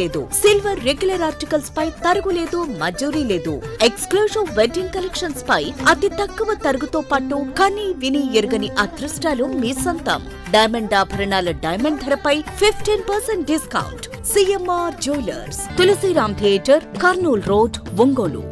లేదు. Silver regular articles పై తరుగు లేదు మజూరీ లేదు. ఎక్స్క్లూజివ్ వెడ్డింగ్ కలెక్షన్స్ పై అతి తక్కువ తరుగుతో పాటు కని విని ఎరుగని అదృష్టాలు మీ సొంతం. డైమండ్ ఆభరణాల డైమండ్ ధరపై fifteen percent discount CMR jewellers Tulasiram theatre Kurnool road Ongole.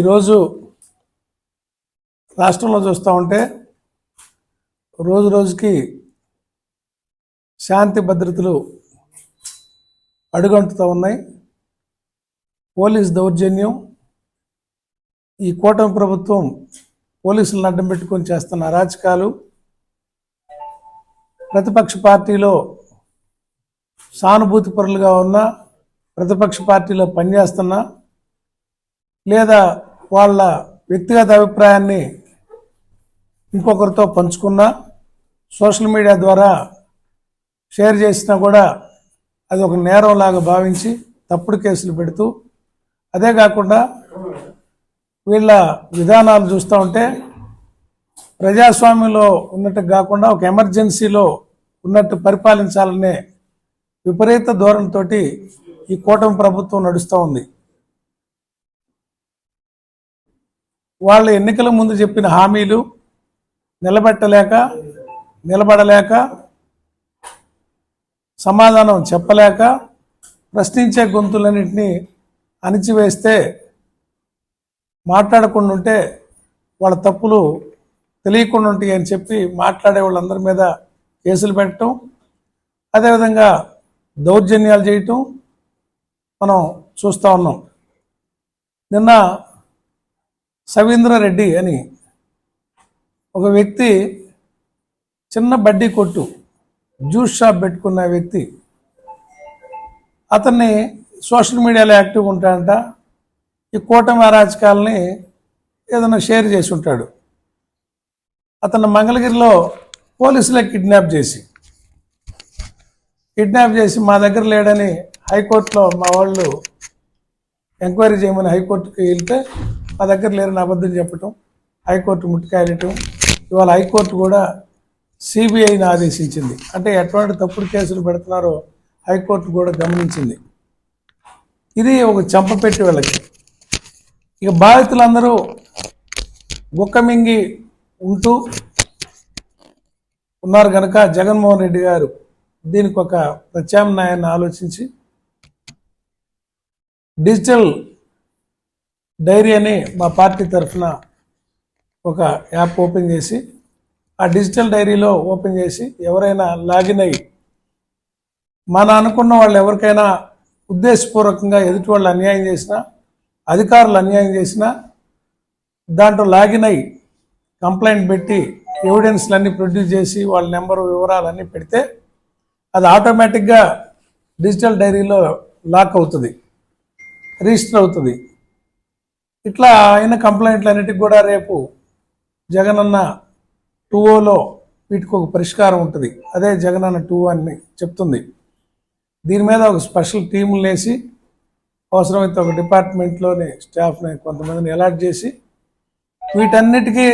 ఈరోజు రాష్ట్రంలో చూస్తూ ఉంటే రోజు రోజుకి శాంతి భద్రతలు అడుగంటుతూ ఉన్నాయి. పోలీస్ దౌర్జన్యం ఈ కూటమి ప్రభుత్వం పోలీసులను అడ్డం పెట్టుకొని చేస్తున్న అరాచకాలు ప్రతిపక్ష పార్టీలో సానుభూతి పరులుగా ఉన్న ప్రతిపక్ష పార్టీలో పనిచేస్తున్నా లేదా వాళ్ళ వ్యక్తిగత అభిప్రాయాన్ని ఇంకొకరితో పంచుకున్నా సోషల్ మీడియా ద్వారా షేర్ చేసినా కూడా అది ఒక నేరంలాగా భావించి తప్పుడు కేసులు పెడుతూ అదే కాకుండా వీళ్ళ విధానాలు చూస్తూ ఉంటే ప్రజాస్వామ్యంలో ఉన్నట్టు కాకుండా ఒక ఎమర్జెన్సీలో ఉన్నట్టు పరిపాలించాలనే విపరీత ధోరణితో ఈ కూటమి ప్రభుత్వం నడుస్తూ ఉంది. వాళ్ళ ఎన్నికల ముందు చెప్పిన హామీలు నిలబెట్టలేక నిలబడలేక సమాధానం చెప్పలేక ప్రశ్నించే గొంతులన్నింటినీ అణిచివేస్తే మాట్లాడకుండా ఉంటే వాళ్ళ తప్పులు తెలియకుండా ఉంటాయి అని చెప్పి మాట్లాడే వాళ్ళందరి మీద కేసులు పెట్టడం అదేవిధంగా దౌర్జన్యాలు చేయటం మనం చూస్తూ ఉన్నాం. నిన్న సవీంద్రారెడ్డి అని ఒక వ్యక్తి చిన్న బడ్డీ కొట్టు జ్యూస్ షాప్ పెట్టుకున్న వ్యక్తి అతన్ని సోషల్ మీడియాలో యాక్టివ్ ఉంటాడంట. ఈ కూటమి అరాచకాలని ఏదైనా షేర్ చేసి ఉంటాడు. అతను మంగళగిరిలో పోలీసులే కిడ్నాప్ చేసి కిడ్నాప్ చేసి మా దగ్గర లేడని హైకోర్టులో మా వాళ్ళు ఎంక్వైరీ చేయమని హైకోర్టుకి వెళ్తే మా దగ్గర లేరని అబద్ధం చెప్పటం హైకోర్టు ముట్టుకాయలటం ఇవాళ హైకోర్టు కూడా సిబిఐని ఆదేశించింది. అంటే ఎటువంటి తప్పుడు కేసులు పెడుతున్నారో హైకోర్టు కూడా గమనించింది. ఇది ఒక చెంపపెట్టి వెళ్ళకి. ఇక బాధితులందరూ గుక్కమింగి ఉంటూ ఉన్నారు కనుక జగన్మోహన్ రెడ్డి గారు దీనికి ఒక ప్రత్యామ్నాయాన్ని ఆలోచించి డిజిటల్ డైరీ అని మా పార్టీ తరఫున ఒక యాప్ ఓపెన్ చేసి ఆ డిజిటల్ డైరీలో ఓపెన్ చేసి ఎవరైనా లాగిన్ అయ్యి మన అనుకున్న వాళ్ళు ఎవరికైనా ఉద్దేశపూర్వకంగా ఎదుటి వాళ్ళు అన్యాయం చేసినా అధికారులు అన్యాయం చేసినా దాంట్లో లాగిన్ అయ్యి కంప్లైంట్ పెట్టి ఎవిడెన్స్లన్నీ ప్రొడ్యూస్ చేసి వాళ్ళ నెంబరు వివరాలన్నీ పెడితే అది ఆటోమేటిక్గా డిజిటల్ డైరీలో లాక్ అవుతుంది రిజిస్టర్ అవుతుంది. ఇట్లా అయిన కంప్లైంట్లు అన్నిటికి కూడా రేపు జగనన్న టూ ఓలో వీటికి ఒక పరిష్కారం ఉంటుంది. అదే జగన్ అన్న టూ అని చెప్తుంది. దీని మీద ఒక స్పెషల్ టీములు వేసి అవసరమైతే ఒక డిపార్ట్మెంట్లోని స్టాఫ్ని కొంతమందిని అలాట్ చేసి వీటన్నిటికీ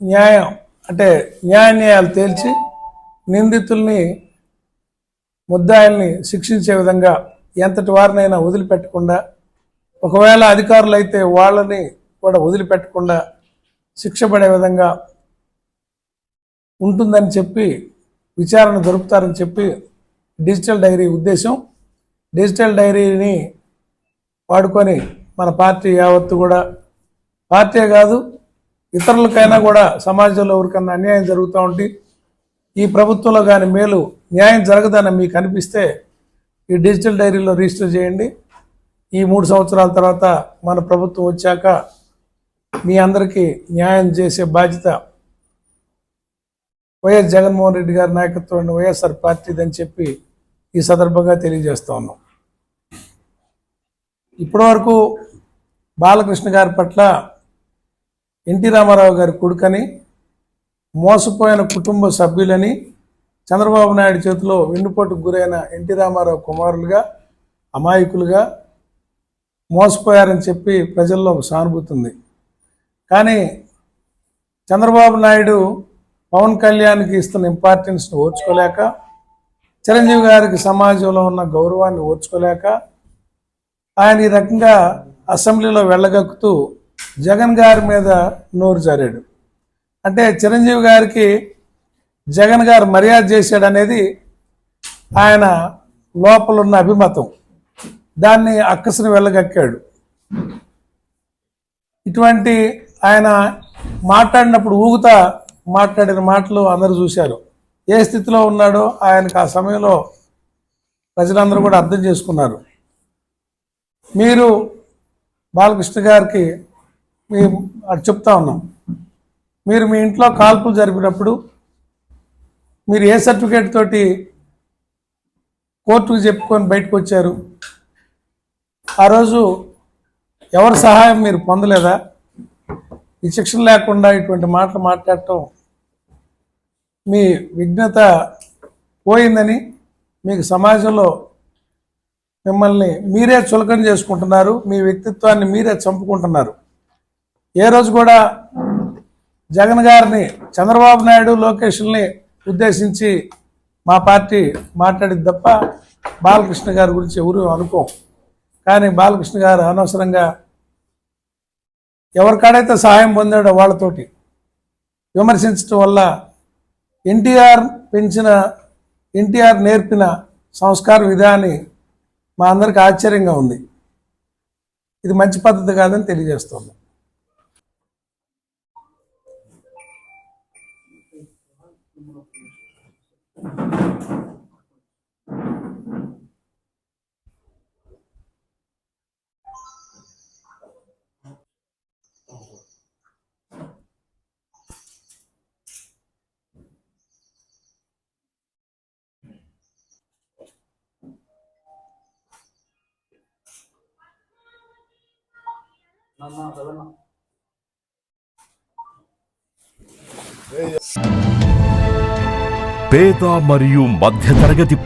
న్యాయం అంటే న్యాయ న్యాయాలు తేల్చి నిందితుల్ని ముద్దాయిల్ని శిక్షించే విధంగా ఎంతటి వారినైనా వదిలిపెట్టకుండా ఒకవేళ అధికారులు అయితే వాళ్ళని కూడా వదిలిపెట్టకుండా శిక్ష పడే విధంగా ఉంటుందని చెప్పి విచారణ జరుపుతారని చెప్పి డిజిటల్ డైరీ ఉద్దేశం. డిజిటల్ డైరీని వాడుకొని మన పార్టీ యావత్తు కూడా పార్టీ కాదు ఇతరులకైనా కూడా సమాజంలో ఎవరికన్నా అన్యాయం జరుగుతూ ఉంటే ఈ ప్రభుత్వంలో కానీ మేలు న్యాయం జరగదని మీకు అనిపిస్తే ఈ డిజిటల్ డైరీలో రిజిస్టర్ చేయండి. ఈ మూడు సంవత్సరాల తర్వాత మన ప్రభుత్వం వచ్చాక మీ అందరికీ న్యాయం చేసే బాధ్యత వైఎస్ జగన్మోహన్ రెడ్డి గారి నాయకత్వాన్ని వైఎస్ఆర్ పార్టీదని చెప్పి ఈ సందర్భంగా తెలియజేస్తా ఉన్నాం. ఇప్పటివరకు బాలకృష్ణ గారి పట్ల ఎన్టీ రామారావు గారి కొడుకని మోసపోయిన కుటుంబ సభ్యులని చంద్రబాబు నాయుడు చేతిలో వెన్నుపోటుకు గురైన ఎన్టీ రామారావు కుమారులుగా అమాయకులుగా మోసపోయారని చెప్పి ప్రజల్లో ఒక సానుభూతి ఉంది. కానీ చంద్రబాబు నాయుడు పవన్ కళ్యాణ్కి ఇస్తున్న ఇంపార్టెన్స్ని ఓర్చుకోలేక చిరంజీవి గారికి సమాజంలో ఉన్న గౌరవాన్ని ఓర్చుకోలేక ఆయన ఈ రకంగా అసెంబ్లీలో వెళ్ళగక్కుతూ జగన్ గారి మీద నోరు జారాడు. అంటే చిరంజీవి గారికి జగన్ గారు మర్యాద చేశాడు అనేది ఆయన లోపలున్న అభిమతం. దాన్ని అక్కసును వెళ్ళగక్కాడు. ఇటువంటి ఆయన మాట్లాడినప్పుడు ఊగుతా మాట్లాడిన మాటలు అందరూ చూశారు. ఏ స్థితిలో ఉన్నాడో ఆయనకు ఆ సమయంలో ప్రజలందరూ కూడా అర్థం చేసుకున్నారు. మీరు బాలకృష్ణ గారికి మీ చెప్తా ఉన్నాం. మీరు మీ ఇంట్లో కాల్పులు జరిపినప్పుడు మీరు ఏ సర్టిఫికేట్ తోటి కోర్టుకు చెప్పుకొని బయటకు వచ్చారు? ఆ రోజు ఎవరి సహాయం మీరు పొందలేదా? ఈ శిక్షణ లేకుండా ఇటువంటి మాటలు మాట్లాడటం మీ విఘ్నత పోయిందని మీకు సమాజంలో మిమ్మల్ని మీరే చులకన చేసుకుంటున్నారు మీ వ్యక్తిత్వాన్ని మీరే చంపుకుంటున్నారు. ఏ రోజు కూడా జగన్ గారిని చంద్రబాబు నాయుడు లోకేష్ని ఉద్దేశించి మా పార్టీ మాట్లాడింది తప్ప బాలకృష్ణ గారి గురించి ఎవరు అనుకోం. కానీ బాలకృష్ణ గారు అనవసరంగా ఎవరికాడైతే సహాయం పొందాడో వాళ్ళతోటి విమర్శించడం వల్ల ఎన్టీఆర్ పెంచిన ఎన్టీఆర్ నేర్పిన సంస్కార విధాని మా అందరికి ఆశ్చర్యంగా ఉంది. ఇది మంచి పద్ధతి కాదని తెలియజేస్తుంది. పేద మరియు మధ్యతరగతి